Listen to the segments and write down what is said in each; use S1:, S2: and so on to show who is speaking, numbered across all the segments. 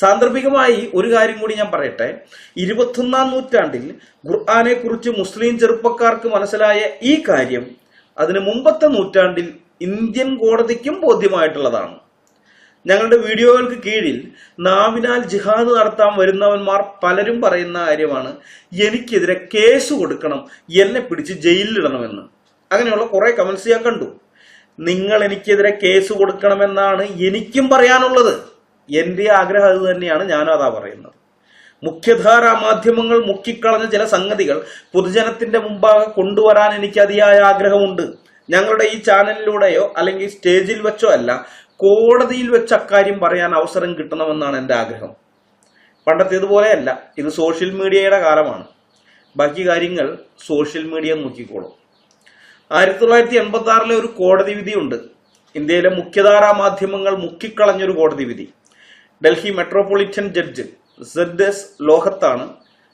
S1: സാന്ദർഭികമായി ഒരു കാര്യം കൂടി ഞാൻ പറയട്ടെ. ഇരുപത്തൊന്നാം നൂറ്റാണ്ടിൽ ഖുർആാനെ കുറിച്ച് മുസ്ലിം ചെറുപ്പക്കാർക്ക് മനസ്സിലായ ഈ കാര്യം അതിന് മുമ്പത്തെ നൂറ്റാണ്ടിൽ ഇന്ത്യൻ കോടതിക്കും ബോധ്യമായിട്ടുള്ളതാണ്. ഞങ്ങളുടെ വീഡിയോകൾക്ക് കീഴിൽ നാവിനാൽ ജിഹാദ് നടത്താൻ വരുന്നവന്മാർ പലരും പറയുന്ന കാര്യമാണ് എനിക്കെതിരെ കേസ് കൊടുക്കണം എന്നെ പിടിച്ച് ജയിലിലിടണമെന്ന്. അങ്ങനെയുള്ള കുറെ കമൻസ് ഞാൻ കണ്ടു. നിങ്ങൾ എനിക്കെതിരെ കേസ് കൊടുക്കണമെന്നാണ് എനിക്കും പറയാനുള്ളത്. എന്റെ ആഗ്രഹം അത് തന്നെയാണ് ഞാനും അതാ പറയുന്നത്. മുഖ്യധാരാ മാധ്യമങ്ങൾ മുക്കിക്കളഞ്ഞ ചില സംഗതികൾ പൊതുജനത്തിന്റെ മുമ്പാകെ കൊണ്ടുവരാൻ എനിക്ക് അതിയായ ആഗ്രഹമുണ്ട്. ഞങ്ങളുടെ ഈ ചാനലിലൂടെയോ അല്ലെങ്കിൽ സ്റ്റേജിൽ വെച്ചോ അല്ല കോടതിയിൽ വെച്ച് അക്കാര്യം പറയാൻ അവസരം കിട്ടണമെന്നാണ് എന്റെ ആഗ്രഹം. പണ്ടത്തേതുപോലെയല്ല ഇത് സോഷ്യൽ മീഡിയയുടെ കാലമാണ്. ബാക്കി കാര്യങ്ങൾ സോഷ്യൽ മീഡിയ നോക്കിക്കോളും. ആയിരത്തി തൊള്ളായിരത്തി എൺപത്തി ആറിലെ ഒരു കോടതി വിധിയുണ്ട്. ഇന്ത്യയിലെ മുഖ്യധാരാ മാധ്യമങ്ങൾ മുക്കിക്കളഞ്ഞൊരു കോടതി വിധി. Delhi metropolitan judge Z S ലോഹത്താണ്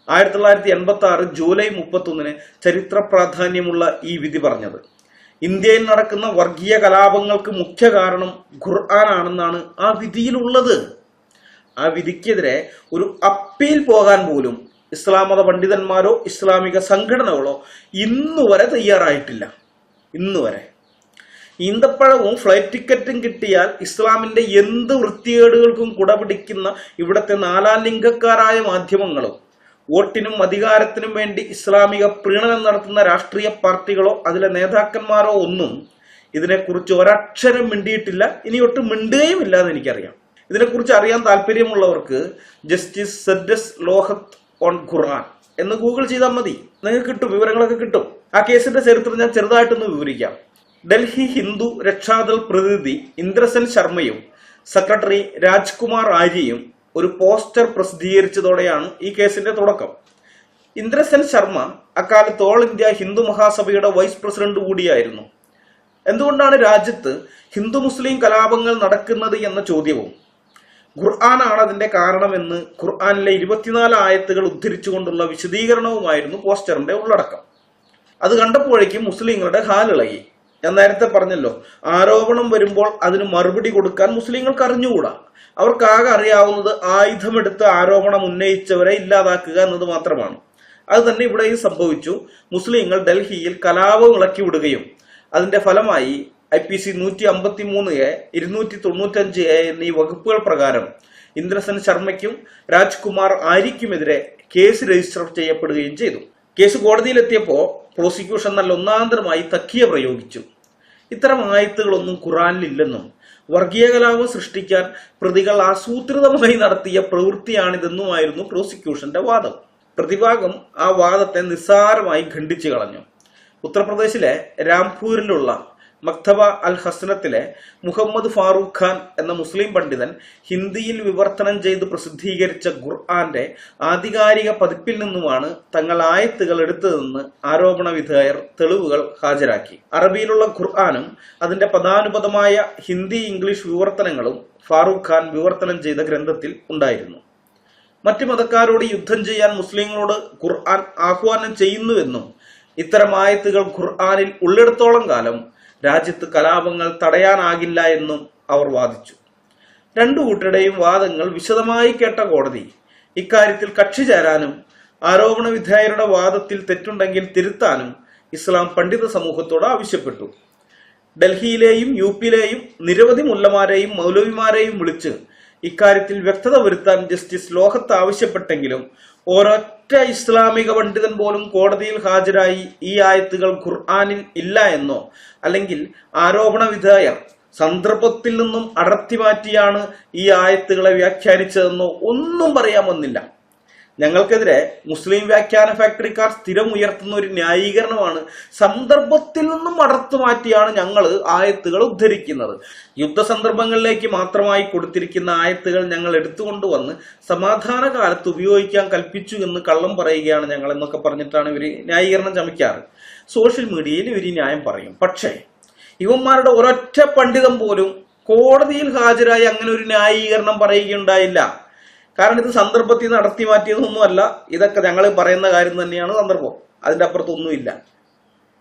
S1: ആയിരത്തി തൊള്ളായിരത്തി എൺപത്തി ആറ് ജൂലൈ മുപ്പത്തൊന്നിന് ചരിത്ര പ്രാധാന്യമുള്ള ഈ വിധി പറഞ്ഞത്. ഇന്ത്യയിൽ നടക്കുന്ന വർഗീയ കലാപങ്ങൾക്ക് മുഖ്യ കാരണം ഖുർആൻ ആണെന്നാണ് ആ വിധിയിലുള്ളത്. ആ വിധിക്കെതിരെ ഒരു അപ്പീൽ പോകാൻ പോലും ഇസ്ലാം മത പണ്ഡിതന്മാരോ ഇസ്ലാമിക സംഘടനകളോ ഇന്നുവരെ തയ്യാറായിട്ടില്ല. ഇന്നുവരെ. ഈന്തപ്പഴവും ഫ്ലൈറ്റ് ടിക്കറ്റും കിട്ടിയാൽ ഇസ്ലാമിന്റെ എന്ത് വൃത്തികേടുകൾക്കും കുടപിടിക്കുന്ന ഇവിടുത്തെ നാലാം ലിംഗക്കാരായ മാധ്യമങ്ങളും വോട്ടിനും അധികാരത്തിനും വേണ്ടി ഇസ്ലാമിക പ്രീണനം നടത്തുന്ന രാഷ്ട്രീയ പാർട്ടികളോ അതിലെ നേതാക്കന്മാരോ ഒന്നും ഇതിനെക്കുറിച്ച് ഒരക്ഷരം മിണ്ടിയിട്ടില്ല. ഇനി ഒട്ടും മിണ്ടുകയും ഇല്ല എന്ന് എനിക്കറിയാം. ഇതിനെക്കുറിച്ച് അറിയാൻ താല്പര്യമുള്ളവർക്ക് ജസ്റ്റിസ് സെഡസ് ലോഹത്ത് ഓൺ ഖുർആൻ എന്ന് ഗൂഗിൾ ചെയ്താൽ മതി. നിങ്ങൾക്ക് കിട്ടും വിവരങ്ങളൊക്കെ കിട്ടും. ആ കേസിന്റെ ചരിത്രം ഞാൻ ചെറുതായിട്ടൊന്ന് വിവരിക്കാം. ഡൽഹി ഹിന്ദു രക്ഷാദൾ പ്രതിനിധി ഇന്ദ്രസെൻ ശർമ്മയും സെക്രട്ടറി രാജ്കുമാർ ആര്യയും ഒരു പോസ്റ്റർ പ്രസിദ്ധീകരിച്ചതോടെയാണ് ഈ കേസിന്റെ തുടക്കം. ഇന്ദ്രസൻ ശർമ്മ അക്കാലത്ത് ഓൾ ഇന്ത്യ ഹിന്ദു മഹാസഭയുടെ വൈസ് പ്രസിഡന്റ് കൂടിയായിരുന്നു. എന്തുകൊണ്ടാണ് രാജ്യത്ത് ഹിന്ദു മുസ്ലിം കലാപങ്ങൾ നടക്കുന്നത് എന്ന ചോദ്യവും? ഖുർആനാണ് അതിന്റെ കാരണമെന്ന് ഖുർആാനിലെ ഇരുപത്തിനാല് ആയത്തുകൾ ഉദ്ധരിച്ചുകൊണ്ടുള്ള വിശദീകരണവുമായിരുന്നു പോസ്റ്ററിന്റെ ഉള്ളടക്കം. അത് കണ്ടപ്പോഴേക്കും മുസ്ലിങ്ങളുടെ ഹാലിളകി. ഞാൻ നേരത്തെ പറഞ്ഞല്ലോ ആരോപണം വരുമ്പോൾ അതിന് മറുപടി കൊടുക്കാൻ മുസ്ലിങ്ങൾക്ക് അറിഞ്ഞുകൂടാ. അവർക്കാകെ അറിയാവുന്നത് ആയുധമെടുത്ത് ആരോപണം ഉന്നയിച്ചവരെ ഇല്ലാതാക്കുക എന്നത് മാത്രമാണ്. അത് തന്നെ ഇവിടെയും സംഭവിച്ചു. മുസ്ലിങ്ങൾ ഡൽഹിയിൽ കലാപം ഇളക്കി വിടുകയും അതിന്റെ ഫലമായി ഐ പി സി നൂറ്റി അമ്പത്തി മൂന്ന് എ ഇരുന്നൂറ്റി തൊണ്ണൂറ്റഞ്ച് എ എന്നീ വകുപ്പുകൾ പ്രകാരം ഇന്ദ്രസൻ ശർമ്മയ്ക്കും രാജ്കുമാർ ആര്യയ്ക്കുമെതിരെ കേസ് രജിസ്റ്റർ ചെയ്യപ്പെടുകയും ചെയ്തു. കേസ് കോടതിയിലെത്തിയപ്പോൾ പ്രോസിക്യൂഷൻ നല്ല ഒന്നാന്തരമായി തക്കിയ പ്രയോഗിച്ചു. ഇത്തരം ആയത്തുകളൊന്നും ഖുറാനിലില്ലെന്നും വർഗീയ കലാപം സൃഷ്ടിക്കാൻ പ്രതികൾ ആസൂത്രിതമായി നടത്തിയ പ്രവൃത്തിയാണിതെന്നുമായിരുന്നു പ്രോസിക്യൂഷന്റെ വാദം. പ്രതിഭാഗം ആ വാദത്തെ നിസ്സാരമായി ഖണ്ഡിച്ചു കളഞ്ഞു. ഉത്തർപ്രദേശിലെ രാംപൂരിലുള്ള മക്തബ അൽ ഹസ്നത്തിലെ മുഹമ്മദ് ഫാറൂഖ് ഖാൻ എന്ന മുസ്ലിം പണ്ഡിതൻ ഹിന്ദിയിൽ വിവർത്തനം ചെയ്ത് പ്രസിദ്ധീകരിച്ച ഖുർആന്റെ ആധികാരിക പതിപ്പിൽ നിന്നുമാണ് തങ്ങൾ ആയത്തുകൾ എടുത്തതെന്ന് ആരോപണ വിധേയർ തെളിവുകൾ ഹാജരാക്കി. അറബിയിലുള്ള ഖുർആാനും അതിന്റെ പദാനുപദമായ ഹിന്ദി ഇംഗ്ലീഷ് വിവർത്തനങ്ങളും ഫാറൂഖ് ഖാൻ വിവർത്തനം ചെയ്ത ഗ്രന്ഥത്തിൽ ഉണ്ടായിരുന്നു. മറ്റു മതക്കാരോട് യുദ്ധം ചെയ്യാൻ മുസ്ലിങ്ങളോട് ഖുർആൻ ആഹ്വാനം ചെയ്യുന്നുവെന്നും ഇത്തരം ആയത്തുകൾ ഖുർആാനിൽ ഉള്ളിടത്തോളം കാലം രാജ്യത്ത് കലാപങ്ങൾ തടയാനാകില്ല എന്നും അവർ വാദിച്ചു. രണ്ടു കൂട്ടരുടെയും വാദങ്ങൾ വിശദമായി കേട്ട കോടതി ഇക്കാര്യത്തിൽ കക്ഷി ചേരാനും ആരോപണ വിധേയരുടെ വാദത്തിൽ തെറ്റുണ്ടെങ്കിൽ തിരുത്താനും ഇസ്ലാം പണ്ഡിത സമൂഹത്തോട് ആവശ്യപ്പെട്ടു. ഡൽഹിയിലെയും യു പിയിലെയും നിരവധി മുല്ലമാരെയും മൗലവിമാരെയും വിളിച്ച് ഇക്കാര്യത്തിൽ വ്യക്തത വരുത്താൻ ജസ്റ്റിസ് ലോഹത്ത് ആവശ്യപ്പെട്ടെങ്കിലും ഒരൊറ്റ ഇസ്ലാമിക പണ്ഡിതൻ പോലും കോടതിയിൽ ഹാജരായി ഈ ആയത്തുകൾ ഖുർആാനിൽ ഇല്ല എന്നോ അല്ലെങ്കിൽ ആരോപണ വിധേയർ സന്ദർഭത്തിൽ നിന്നും അടർത്തി മാറ്റിയാണ് ഈ ആയത്തുകളെ വ്യാഖ്യാനിച്ചതെന്നോ ഒന്നും പറയാൻ വന്നില്ല. ഞങ്ങൾക്കെതിരെ മുസ്ലിം വ്യാഖ്യാന ഫാക്ടറിക്കാർ സ്ഥിരം ഉയർത്തുന്ന ഒരു ന്യായീകരണമാണ് സന്ദർഭത്തിൽ നിന്നും അടർത്തു മാറ്റിയാണ് ഞങ്ങൾ ആയത്തുകൾ ഉദ്ധരിക്കുന്നത്. യുദ്ധ സന്ദർഭങ്ങളിലേക്ക് മാത്രമായി കൊടുത്തിരിക്കുന്ന ആയത്തുകൾ ഞങ്ങൾ എടുത്തുകൊണ്ടുവന്ന് സമാധാന കാലത്ത് ഉപയോഗിക്കാൻ കൽപ്പിച്ചു എന്ന് കള്ളം പറയുകയാണ് ഞങ്ങൾ എന്നൊക്കെ പറഞ്ഞിട്ടാണ് ഇവർ ന്യായീകരണം ചമയ്ക്കാറ്. സോഷ്യൽ മീഡിയയിൽ ഇവർ ന്യായം പറയും. പക്ഷേ ഇവന്മാരുടെ ഒരൊറ്റ പണ്ഡിതം പോലും കോടതിയിൽ ഹാജരായി അങ്ങനെ ഒരു ന്യായീകരണം പറയുകയുണ്ടായില്ല. കാരണം ഇത് സന്ദർഭത്തിൽ നിന്ന് നടത്തി മാറ്റിയതൊന്നുമല്ല. ഇതൊക്കെ ഞങ്ങൾ പറയുന്ന കാര്യം തന്നെയാണ് സന്ദർഭം. അതിന്റെ അപ്പുറത്തൊന്നുമില്ല.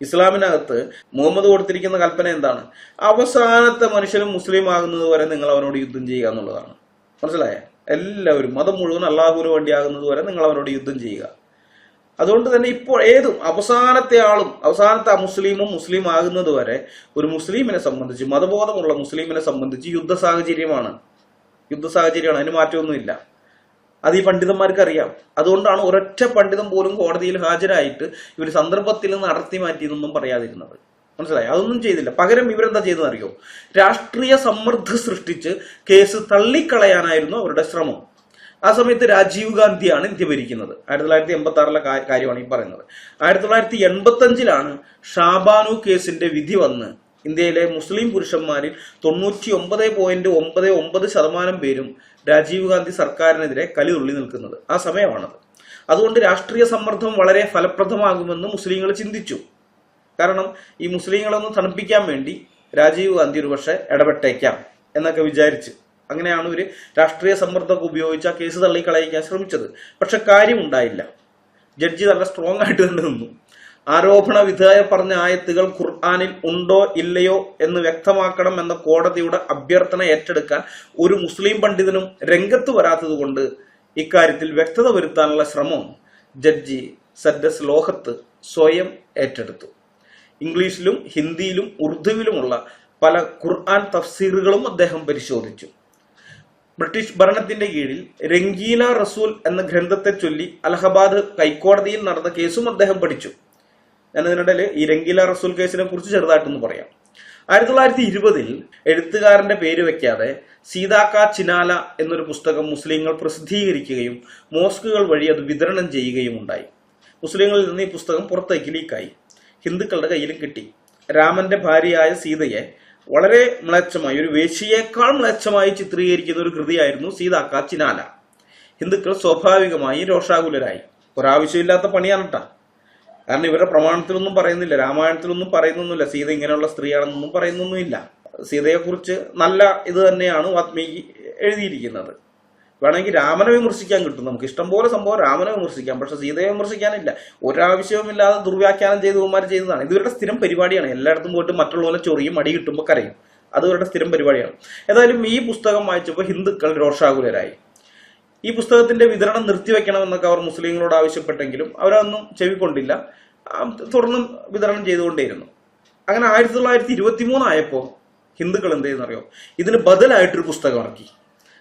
S1: ഇസ്ലാമിനകത്ത് മുഹമ്മദ് കൊടുത്തിരിക്കുന്ന കൽപ്പന എന്താണ്? അവസാനത്തെ മനുഷ്യനും മുസ്ലിം ആകുന്നത് വരെ നിങ്ങൾ അവനോട് യുദ്ധം ചെയ്യുക എന്നുള്ളതാണ്. മനസ്സിലായേ? എല്ലാവരും മതം മുഴുവൻ അള്ളാഹുവിന് വേണ്ടിയാകുന്നത് വരെ നിങ്ങൾ അവനോട് യുദ്ധം ചെയ്യുക. അതുകൊണ്ട് തന്നെ ഇപ്പോൾ ഏതും അവസാനത്തെ ആളും അവസാനത്തെ മുസ്ലിമും മുസ്ലിം ആകുന്നത് വരെ ഒരു മുസ്ലിമിനെ സംബന്ധിച്ച് മതബോധമുള്ള മുസ്ലിമിനെ സംബന്ധിച്ച് യുദ്ധ സാഹചര്യമാണ്. യുദ്ധ സാഹചര്യമാണ് അതിന് മാറ്റമൊന്നുമില്ല. അത് ഈ പണ്ഡിതന്മാർക്ക് അറിയാം. അതുകൊണ്ടാണ് ഒരൊറ്റ പണ്ഡിതൻ പോലും കോടതിയിൽ ഹാജരായിട്ട് ഇവർ സന്ദർഭത്തിൽ നിന്ന് അടർത്തി മാറ്റിയെന്നൊന്നും പറയാതിരുന്നത്. മനസ്സിലായി? അതൊന്നും ചെയ്തില്ല. പകരം ഇവരെന്താ ചെയ്തെന്ന് അറിയോ രാഷ്ട്രീയ സമ്മർദ്ദം സൃഷ്ടിച്ച് കേസ് തള്ളിക്കളയാനായിരുന്നു അവരുടെ ശ്രമം. ആ സമയത്ത് രാജീവ് ഗാന്ധിയാണ് ഇന്ത്യ ഭരിക്കുന്നത്. ആയിരത്തി തൊള്ളായിരത്തി എൺപത്തി ആറിലെ കാര്യമാണ് ഈ പറയുന്നത്. ആയിരത്തി തൊള്ളായിരത്തി എൺപത്തി അഞ്ചിലാണ് ഷാബാനു കേസിന്റെ വിധി വന്ന് ഇന്ത്യയിലെ മുസ്ലിം പുരുഷന്മാരിൽ തൊണ്ണൂറ്റി ഒമ്പത് പോയിന്റ് ഒമ്പത് ഒമ്പത് ശതമാനം പേരും രാജീവ് ഗാന്ധി സർക്കാരിനെതിരെ കലി ഉള്ളി നിൽക്കുന്നത് ആ സമയമാണത്. അതുകൊണ്ട് രാഷ്ട്രീയ സമ്മർദ്ദം വളരെ ഫലപ്രദമാകുമെന്ന് മുസ്ലിങ്ങൾ ചിന്തിച്ചു. കാരണം ഈ മുസ്ലിങ്ങളൊന്ന് തണുപ്പിക്കാൻ വേണ്ടി രാജീവ് ഗാന്ധി ഒരു പക്ഷെ ഇടപെട്ടേക്കാം എന്നൊക്കെ വിചാരിച്ച് അങ്ങനെയാണ് ഇവർ രാഷ്ട്രീയ സമ്മർദ്ദമൊക്കെ ഉപയോഗിച്ച് ആ കേസ് തള്ളിക്കളയിക്കാൻ ശ്രമിച്ചത്. പക്ഷെ കാര്യമുണ്ടായില്ല. ജഡ്ജി നല്ല സ്ട്രോങ് ആയിട്ട് തന്നെ നിന്നു. ആരോപണ വിധേയ പറഞ്ഞ ആയത്തുകൾ ഖുർആാനിൽ ഉണ്ടോ ഇല്ലയോ എന്ന് വ്യക്തമാക്കണം എന്ന കോടതിയുടെ അഭ്യർത്ഥന ഏറ്റെടുക്കാൻ ഒരു മുസ്ലിം പണ്ഡിതനും രംഗത്ത് വരാത്തത് കൊണ്ട് ഇക്കാര്യത്തിൽ വ്യക്തത വരുത്താനുള്ള ശ്രമം ജഡ്ജി സദ്ദസ് ലോഹത്ത് സ്വയം ഏറ്റെടുത്തു. ഇംഗ്ലീഷിലും ഹിന്ദിയിലും ഉറുദുവിലുമുള്ള പല ഖുർആൻ തഫ്സീറുകളും അദ്ദേഹം പരിശോധിച്ചു. ബ്രിട്ടീഷ് ഭരണത്തിന്റെ കീഴിൽ രംഗീല റസൂൽ എന്ന ഗ്രന്ഥത്തെ ചൊല്ലി അലഹബാദ് ഹൈക്കോടതിയിൽ നടന്ന കേസും അദ്ദേഹം പഠിച്ചു. ഞാൻ ഇതിനിടയിൽ ഈ രംഗീല റസൂൽ കേസിനെ കുറിച്ച് ചെറുതായിട്ടൊന്ന് പറയാം. ആയിരത്തി തൊള്ളായിരത്തി ഇരുപതിൽ എഴുത്തുകാരന്റെ പേര് വെക്കാതെ സീതാക്ക ചിനാല എന്നൊരു പുസ്തകം മുസ്ലിങ്ങൾ പ്രസിദ്ധീകരിക്കുകയും മോസ്കുകൾ വഴി അത് വിതരണം ചെയ്യുകയും ഉണ്ടായി. മുസ്ലിങ്ങളിൽ നിന്ന് ഈ പുസ്തകം പുറത്തേക്ക് ലീക്കായി. ഹിന്ദുക്കളുടെ കയ്യിലും കിട്ടി. രാമന്റെ ഭാര്യയായ സീതയെ വളരെ മ്ലേച്ഛമായി ഒരു വേശിയേക്കാൾ മ്ലേച്ഛമായി ചിത്രീകരിക്കുന്ന ഒരു കൃതിയായിരുന്നു സീതാക്ക ചിനാല. ഹിന്ദുക്കൾ സ്വാഭാവികമായി രോഷാകുലരായി. ഒരാവശ്യമില്ലാത്ത പണിയാണ് കേട്ടാ കാരണം ഇവരുടെ പ്രമാണത്തിലൊന്നും പറയുന്നില്ല രാമായണത്തിലൊന്നും പറയുന്നൊന്നുമില്ല സീത ഇങ്ങനെയുള്ള സ്ത്രീയാണെന്നൊന്നും പറയുന്നൊന്നുമില്ല. സീതയെക്കുറിച്ച് നല്ല ഇത് തന്നെയാണ് വാത്മീകി എഴുതിയിരിക്കുന്നത്. വേണമെങ്കിൽ രാമനെ വിമർശിക്കാൻ കിട്ടും. നമുക്ക് ഇഷ്ടംപോലെ സംഭവം രാമനെ വിമർശിക്കാം പക്ഷെ സീതയെ വിമർശിക്കാനില്ല. ഒരാവശ്യവുമില്ലാതെ ദുർവ്യാഖ്യാനം ചെയ്തവന്മാർ ചെയ്തതാണ്. ഇതിവരുടെ സ്ഥിരം പരിപാടിയാണ്. എല്ലായിടത്തും പോയിട്ട് മറ്റുള്ളവരെ ചൊറിയും അടി കിട്ടുമ്പോൾ കരയും. അത് ഇവരുടെ സ്ഥിരം പരിപാടിയാണ്. ഏതായാലും ഈ പുസ്തകം വായിച്ചപ്പോൾ ഹിന്ദുക്കൾ രോഷാകുലരായി. ഈ പുസ്തകത്തിന്റെ വിതരണം നിർത്തിവെക്കണമെന്നൊക്കെ അവർ മുസ്ലിങ്ങളോട് ആവശ്യപ്പെട്ടെങ്കിലും അവരതൊന്നും ചെവിക്കൊണ്ടില്ല. തുടർന്നും വിതരണം ചെയ്തുകൊണ്ടേയിരുന്നു. അങ്ങനെ ആയിരത്തി തൊള്ളായിരത്തി ഇരുപത്തി മൂന്നായപ്പോൾ ഹിന്ദുക്കൾ എന്ത് ചെയ്യുന്നറിയോ? ഇതിന് ബദലായിട്ടൊരു പുസ്തകം ഇറക്കി.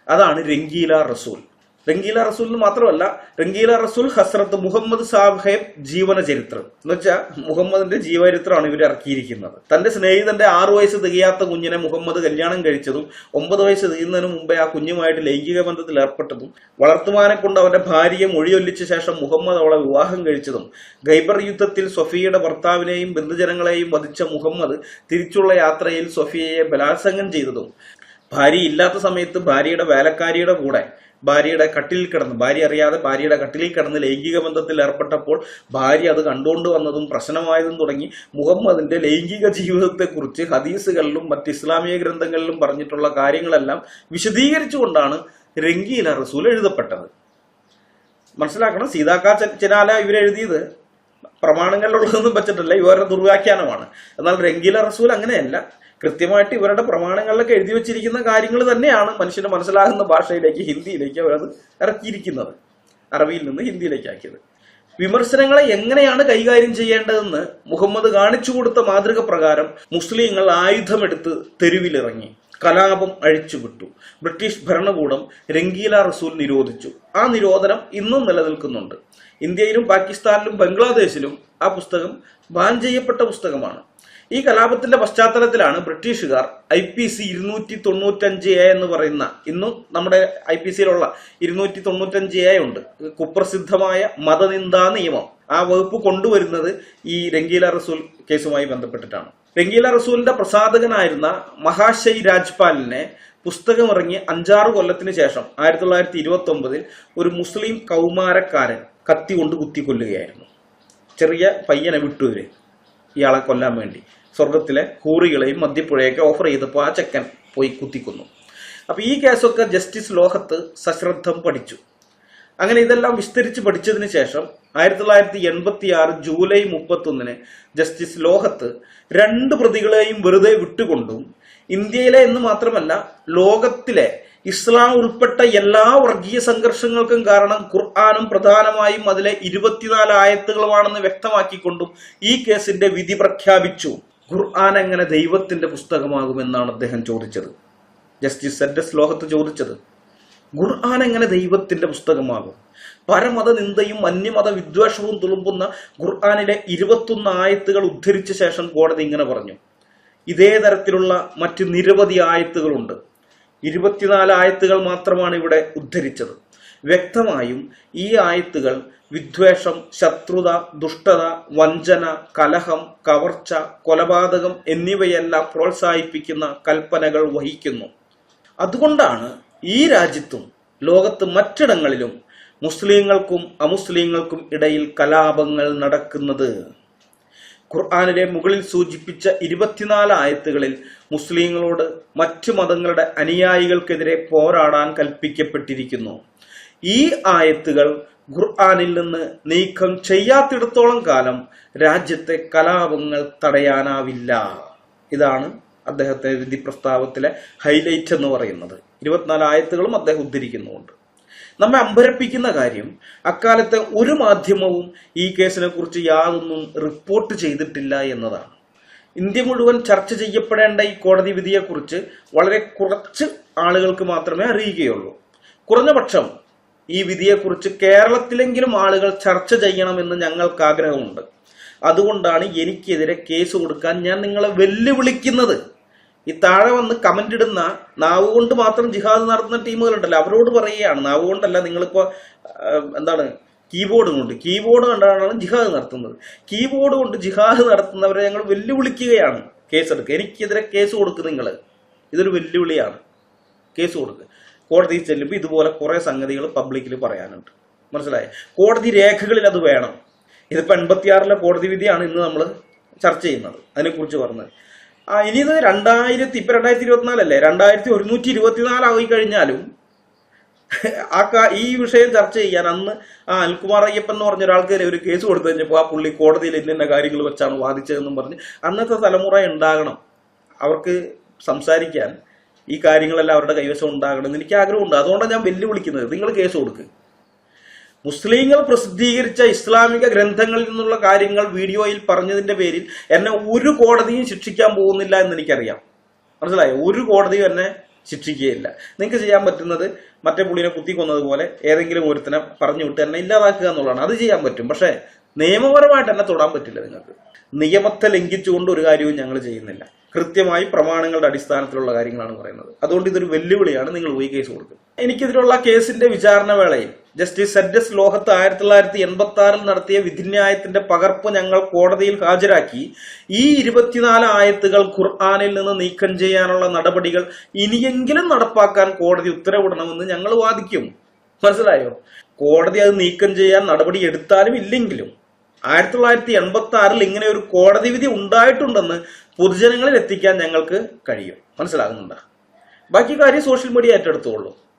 S1: അതാണ് രംഗീല റസൂൽ. രംഗീല റസൂൽ മാത്രമല്ല രംഗീല റസൂൽ ഹസ്രത്ത് മുഹമ്മദ് സാഹേബ് ജീവന ചരിത്രം. എന്ന് വെച്ചാൽ മുഹമ്മദിന്റെ ജീവചരിത്രമാണ് ഇവർ ഇറക്കിയിരിക്കുന്നത്. തന്റെ സ്നേഹിതന്റെ ആറു വയസ്സ് തികയാത്ത കുഞ്ഞിനെ മുഹമ്മദ് കല്യാണം കഴിച്ചതും ഒമ്പത് വയസ്സ് തികയുന്നതിന് മുമ്പേ ആ കുഞ്ഞുമായിട്ട് ലൈംഗിക ബന്ധത്തിൽ ഏർപ്പെട്ടതും വളർത്തുമാനെ കൊണ്ട് അവന്റെ ഭാര്യയെ മൊഴിയൊല്ലിച്ച ശേഷം മുഹമ്മദ് അവളെ വിവാഹം കഴിച്ചതും ഖൈബർ യുദ്ധത്തിൽ സൊഫിയയുടെ ഭർത്താവിനെയും ബന്ധുജനങ്ങളെയും വധിച്ച മുഹമ്മദ് തിരിച്ചുള്ള യാത്രയിൽ സൊഫിയയെ ബലാത്സംഗം ചെയ്തതും ഭാര്യ ഇല്ലാത്ത സമയത്ത് ഭാര്യയുടെ വേലക്കാരിയുടെ കൂടെ ഭാര്യയുടെ കട്ടിലിൽ കിടന്ന് ഭാര്യ അറിയാതെ ഭാര്യയുടെ കട്ടിലിൽ കിടന്ന് ലൈംഗിക ബന്ധത്തിൽ ഏർപ്പെട്ടപ്പോൾ ഭാര്യ അത് കണ്ടുകൊണ്ട് വന്നതും പ്രശ്നമായതും തുടങ്ങി മുഹമ്മദിന്റെ ലൈംഗിക ജീവിതത്തെക്കുറിച്ച് ഹദീസുകളിലും മറ്റ് ഇസ്ലാമിക ഗ്രന്ഥങ്ങളിലും പറഞ്ഞിട്ടുള്ള കാര്യങ്ങളെല്ലാം വിശദീകരിച്ചുകൊണ്ടാണ് രംഗീല റസൂൽ എഴുതപ്പെട്ടത്. മനസ്സിലാക്കണം സീതാക്കാ ചെനാല ഇവരെഴുതിയത് പ്രമാണങ്ങളിലുള്ളതൊന്നും വെച്ചിട്ടല്ല ഇവരുടെ ദുർവ്യാഖ്യാനമാണ്. എന്നാൽ രംഗീല റസൂൽ അങ്ങനെയല്ല. കൃത്യമായിട്ട് ഇവരുടെ പ്രമാണങ്ങളിലൊക്കെ എഴുതി വെച്ചിരിക്കുന്ന കാര്യങ്ങൾ തന്നെയാണ് മനുഷ്യന് മനസ്സിലാകുന്ന ഭാഷയിലേക്ക് ഹിന്ദിയിലേക്ക് അവരത് ഇറക്കിയിരിക്കുന്നത്. അറബിയിൽ നിന്ന് ഹിന്ദിയിലേക്ക് ആക്കിയത് വിമർശനങ്ങളെ എങ്ങനെയാണ് കൈകാര്യം ചെയ്യേണ്ടതെന്ന് മുഹമ്മദ് കാണിച്ചു കൊടുത്ത മാതൃക പ്രകാരം മുസ്ലിങ്ങൾ ആയുധമെടുത്ത് തെരുവിലിറങ്ങി കലാപം അഴിച്ചുവിട്ടു. ബ്രിട്ടീഷ് ഭരണകൂടം രംഗീല റസൂൽ നിരോധിച്ചു. ആ നിരോധനം ഇന്നും നിലനിൽക്കുന്നുണ്ട്. ഇന്ത്യയിലും പാകിസ്ഥാനിലും ബംഗ്ലാദേശിലും ആ പുസ്തകം ബാൻ ചെയ്യപ്പെട്ട പുസ്തകമാണ്. ഈ കലാപത്തിന്റെ പശ്ചാത്തലത്തിലാണ് ബ്രിട്ടീഷുകാർ ഐ പി സി ഇരുന്നൂറ്റി തൊണ്ണൂറ്റഞ്ച് എ എന്ന് പറയുന്ന ഇന്നും നമ്മുടെ ഐ പി സിയിലുള്ള ഇരുന്നൂറ്റി തൊണ്ണൂറ്റഞ്ച് എ ഉണ്ട്. കുപ്രസിദ്ധമായ മതനിന്ദാ നിയമം. ആ വകുപ്പ് കൊണ്ടുവരുന്നത് ഈ രംഗീല റസൂൽ കേസുമായി ബന്ധപ്പെട്ടിട്ടാണ്. രംഗീല റസൂലിന്റെ പ്രസാധകനായിരുന്ന മഹാശൈ രാജ്പാലിനെ പുസ്തകമിറങ്ങി അഞ്ചാറ് കൊല്ലത്തിന് ശേഷം ആയിരത്തി തൊള്ളായിരത്തി ഇരുപത്തി ഒമ്പതിൽ ഒരു മുസ്ലിം കൗമാരക്കാരൻ കത്തി കൊണ്ട് കുത്തി കൊല്ലുകയായിരുന്നു ചെറിയ പയ്യനെ വിട്ടു വരെ ഇയാളെ കൊല്ലാൻ വേണ്ടി. സ്വർഗത്തിലെ ഹൂറികളെയും മദ്യപ്പുഴയൊക്കെ ഓഫർ ചെയ്തപ്പോൾ ആ ചെക്കൻ പോയി കുത്തിക്കൊന്നു. അപ്പൊ ഈ കേസൊക്കെ ജസ്റ്റിസ് ലോഹത്ത് സശ്രദ്ധം പഠിച്ചു. അങ്ങനെ ഇതെല്ലാം വിസ്തരിച്ച് പഠിച്ചതിന് ശേഷം ആയിരത്തി തൊള്ളായിരത്തി എൺപത്തി ആറ് ജൂലൈ മുപ്പത്തൊന്നിന് ജസ്റ്റിസ് ലോഹത്ത് രണ്ട് പ്രതികളെയും വെറുതെ വിട്ടുകൊണ്ടും ഇന്ത്യയിലെ എന്ന് മാത്രമല്ല ലോകത്തിലെ ഇസ്ലാം ഉൾപ്പെട്ട എല്ലാ വർഗീയ സംഘർഷങ്ങൾക്കും കാരണം ഖുർആാനും പ്രധാനമായും അതിലെ ഇരുപത്തിനാല് ആയത്തുകളുമാണെന്ന് വ്യക്തമാക്കിക്കൊണ്ടും ഈ കേസിന്റെ വിധി പ്രഖ്യാപിച്ചു. ഖുർആൻ എങ്ങനെ ദൈവത്തിന്റെ പുസ്തകമാകുമെന്നാണ് അദ്ദേഹം ചോദിച്ചത്. ജസ്റ്റിസ് സെഡസ് ലോഹത്ത് ചോദിച്ചത് ഖുർആൻ എങ്ങനെ ദൈവത്തിന്റെ പുസ്തകമാകും? പരമത നിന്ദയും അന്യമത വിദ്വേഷവും തുളുമ്പുന്ന ഖുർആാനിലെ ഇരുപത്തൊന്ന് ആയത്തുകൾ ഉദ്ധരിച്ച ശേഷം കോടതി ഇങ്ങനെ പറഞ്ഞു. ഇതേ തരത്തിലുള്ള മറ്റ് നിരവധി ആയത്തുകളുണ്ട്. ഇരുപത്തിനാല് ആയത്തുകൾ മാത്രമാണ് ഇവിടെ ഉദ്ധരിച്ചത്. വ്യക്തമായും ഈ ആയത്തുകൾ വിദ്വേഷം ശത്രുത ദുഷ്ടത വഞ്ചന കലഹം കവർച്ച കൊലപാതകം എന്നിവയെല്ലാം പ്രോത്സാഹിപ്പിക്കുന്ന കൽപ്പനകൾ വഹിക്കുന്നു. അതുകൊണ്ടാണ് ഈ രാജ്യത്തും ലോകത്ത് മറ്റിടങ്ങളിലും മുസ്ലിങ്ങൾക്കും അമുസ്ലിങ്ങൾക്കും ഇടയിൽ കലാപങ്ങൾ നടക്കുന്നത്. ഖുർആാനിലെ മുകളിൽ സൂചിപ്പിച്ച ഇരുപത്തിനാല് ആയത്തുകളിൽ മുസ്ലിങ്ങളോട് മറ്റു മതങ്ങളുടെ അനുയായികൾക്കെതിരെ പോരാടാൻ കൽപ്പിക്കപ്പെട്ടിരിക്കുന്നു. ഈ ആയത്തുകൾ ഖുർആാനിൽ നിന്ന് നീക്കം ചെയ്യാത്തിടത്തോളം കാലം രാജ്യത്തെ കലാപങ്ങൾ തടയാനാവില്ല. ഇതാണ് അദ്ദേഹത്തെ വിധി പ്രസ്താവത്തിലെ ഹൈലൈറ്റ് എന്ന് പറയുന്നത്. ഇരുപത്തിനാല് ആയത്തുകളും അദ്ദേഹം ഉദ്ധരിക്കുന്നുണ്ട് നമ്മെ അമ്പരപ്പിക്കുന്ന കാര്യം അക്കാലത്തെ ഒരു മാധ്യമവും ഈ കേസിനെ കുറിച്ച് യാതൊന്നും റിപ്പോർട്ട് ചെയ്തിട്ടില്ല എന്നതാണ്. ഇന്ത്യ മുഴുവൻ ചർച്ച ചെയ്യപ്പെടേണ്ട ഈ കോടതി വിധിയെക്കുറിച്ച് വളരെ കുറച്ച് ആളുകൾക്ക് മാത്രമേ അറിയുകയുള്ളൂ. കുറഞ്ഞപക്ഷം ഈ വിധിയെക്കുറിച്ച് കേരളത്തിലെങ്കിലും ആളുകൾ ചർച്ച ചെയ്യണമെന്ന് ഞങ്ങൾക്ക് ആഗ്രഹമുണ്ട് അതുകൊണ്ടാണ് എനിക്കെതിരെ കേസ് കൊടുക്കാൻ ഞാൻ നിങ്ങളെ വെല്ലുവിളിക്കുന്നത്. ഈ താഴെ വന്ന് കമന്റ് ഇടുന്ന നാവ് കൊണ്ട് മാത്രം ജിഹാദ് നടത്തുന്ന ടീമുകളുണ്ടല്ലോ. അവരോട് പറയുകയാണ്. നാവ് കൊണ്ടല്ല നിങ്ങളിപ്പോ എന്താണ് കീബോർഡ് കൊണ്ട്. കീബോർഡ് കണ്ടാണ് ജിഹാദ് നടത്തുന്നത്. കീബോർഡ് കൊണ്ട് ജിഹാദ് നടത്തുന്നവരെ ഞങ്ങൾ വെല്ലുവിളിക്കുകയാണ്. കേസെടുക്കുക എനിക്കെതിരെ കേസ് കൊടുക്കുക നിങ്ങൾ ഇതൊരു വെല്ലുവിളിയാണ്. കേസ് കൊടുക്കുക കോടതിയിൽ ചെല്ലുമ്പോൾ ഇതുപോലെ കുറെ സംഗതികൾ പബ്ലിക്കിൽ പറയാനുണ്ട്. മനസ്സിലായി? കോടതി രേഖകളിൽ അത് വേണം. ഇതിപ്പോ എൺപത്തിയാറിലെ കോടതി വിധിയാണ് ഇന്ന് നമ്മൾ ചർച്ച ചെയ്യുന്നത്. അതിനെക്കുറിച്ച് പറഞ്ഞത്. ഇനി ഇത് രണ്ടായിരത്തി ഇപ്പൊ രണ്ടായിരത്തി ഇരുപത്തിനാലല്ലേ രണ്ടായിരത്തി ഒരുന്നൂറ്റി ഇരുപത്തിനാലായി കഴിഞ്ഞാലും ആ ഈ വിഷയം ചർച്ച ചെയ്യാൻ അന്ന് ആ അൽകുമാർ അയ്യപ്പൻ എന്ന് പറഞ്ഞ ഒരാൾക്കെതിരെ ഒരു കേസ് കൊടുത്തു കഴിഞ്ഞപ്പോൾ ആ പുള്ളി കോടതിയിൽ ഇന്ന കാര്യങ്ങൾ വെച്ചാണ് വാദിച്ചതെന്നും പറഞ്ഞ് അന്നത്തെ തലമുറ ഉണ്ടാകണം. അവർക്ക് സംസാരിക്കാൻ ഈ കാര്യങ്ങളെല്ലാം അവരുടെ കൈവശം ഉണ്ടാകണം എന്ന് എനിക്ക് ആഗ്രഹമുണ്ട്. അതുകൊണ്ടാണ് ഞാൻ വെല്ലുവിളിക്കുന്നത്. നിങ്ങൾ കേസ് കൊടുക്കുക മുസ്ലിങ്ങൾ പ്രസിദ്ധീകരിച്ച ഇസ്ലാമിക ഗ്രന്ഥങ്ങളിൽ നിന്നുള്ള കാര്യങ്ങൾ വീഡിയോയിൽ പറഞ്ഞതിന്റെ പേരിൽ എന്നെ ഒരു കോടതിയും ശിക്ഷിക്കാൻ പോകുന്നില്ല എന്ന് എനിക്കറിയാം. മനസ്സിലായോ? ഒരു കോടതിയും എന്നെ ശിക്ഷിക്കുകയില്ല. നിങ്ങൾക്ക് ചെയ്യാൻ പറ്റുന്നത് മറ്റേ പുള്ളിനെ കുത്തിക്കൊന്നതുപോലെ ഏതെങ്കിലും ഒരുത്തനെ പറഞ്ഞു വിട്ട് എന്നെ ഇല്ലാതാക്കുക എന്നുള്ളതാണ്. അത് ചെയ്യാൻ പറ്റും. പക്ഷേ നിയമപരമായിട്ട് എന്നെ തൊടാൻ പറ്റില്ല നിങ്ങൾക്ക്. നിയമത്തെ ലംഘിച്ചുകൊണ്ട് ഒരു കാര്യവും ഞങ്ങൾ ചെയ്യുന്നില്ല. കൃത്യമായി പ്രമാണങ്ങളുടെ അടിസ്ഥാനത്തിലുള്ള കാര്യങ്ങളാണ് പറയുന്നത്. അതുകൊണ്ട് ഇതൊരു വെല്ലുവിളിയാണ് നിങ്ങൾ പോയി കേസ് കൊടുക്കുക. എനിക്കെതിരുള്ള കേസിന്റെ വിചാരണ വേളയിൽ ജസ്റ്റിസ് സെഡസ് ലോഹത്ത് ആയിരത്തി തൊള്ളായിരത്തി എൺപത്തി ആറിൽ നടത്തിയ വിധിന്യായത്തിന്റെ പകർപ്പ് ഞങ്ങൾ കോടതിയിൽ ഹാജരാക്കി. ഈ ഇരുപത്തിനാല് ആയത്തുകൾ ഖുർആാനിൽ നിന്ന് നീക്കം ചെയ്യാനുള്ള നടപടികൾ ഇനിയെങ്കിലും നടപ്പാക്കാൻ കോടതി ഉത്തരവിടണമെന്ന് ഞങ്ങൾ വാദിക്കും. മനസ്സിലായോ? കോടതി അത് നീക്കം ചെയ്യാൻ നടപടി എടുത്താലും ഇല്ലെങ്കിലും ആയിരത്തി തൊള്ളായിരത്തി എൺപത്തി ആറിൽ ഇങ്ങനെ ഒരു കോടതി വിധി ഉണ്ടായിട്ടുണ്ടെന്ന് പൊതുജനങ്ങളിൽ എത്തിക്കാൻ ഞങ്ങൾക്ക് കഴിയും. മനസ്സിലാകുന്നുണ്ടോ? ബാക്കി കാര്യം സോഷ്യൽ മീഡിയ ഏറ്റെടുത്തോളൂ.